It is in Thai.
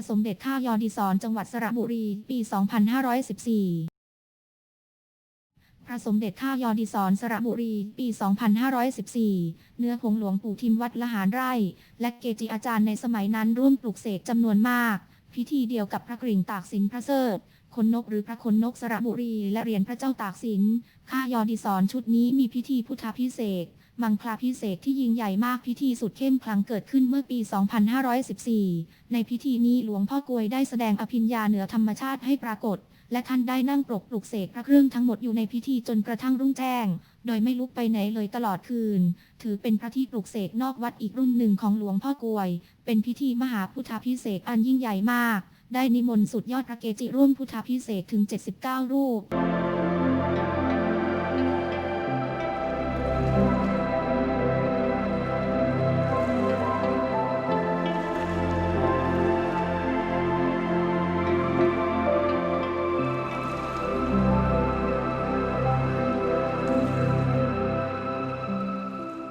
ระสมเด็จข้ายอดีศรจังหวัดสระบุรี ปี 2514 พระสมเด็จข้ายอดีศรสระบุรี ปี 2514 เนื้อผงหลวงปู่ทิมวัดละหารไร่ และเกจิอาจารย์ในสมัยนั้นร่วมปลูกเสกจำนวนมาก พิธีเดียวกับพระกริ่งตากสินพระเสดคนนกหรือพระคนนกสระบุรี และเหรียญพระเจ้าตากสินข้ายอดีศรชุดนี้มีพิธีพุทธพิเศษก มังคลาพิเศษที่ยิ่งใหญ่มากพิธีสุดเข้มขลังเกิดขึ้นเมื่อปี 2514 ในพิธีนี้หลวงพ่อกลวยได้แสดงอภิญญาเหนือธรรมชาติให้ปรากฏ และท่านได้นั่งปลกปลุกเสกพระเครื่องทั้งหมดอยู่ในพิธีจนกระทั่งรุ่งแจ้ง โดยไม่ลุกไปไหนเลยตลอดคืน ถือเป็นพระที่ปลุกเสกนอกวัดอีกรุ่นหนึ่งของหลวงพ่อกลวย เป็นพิธีมหาพุทธพิเศษอันยิ่งใหญ่มาก ได้นิมนต์สุดยอดพระเกจิร่วมพุทธพิเศษถึง 79 รูป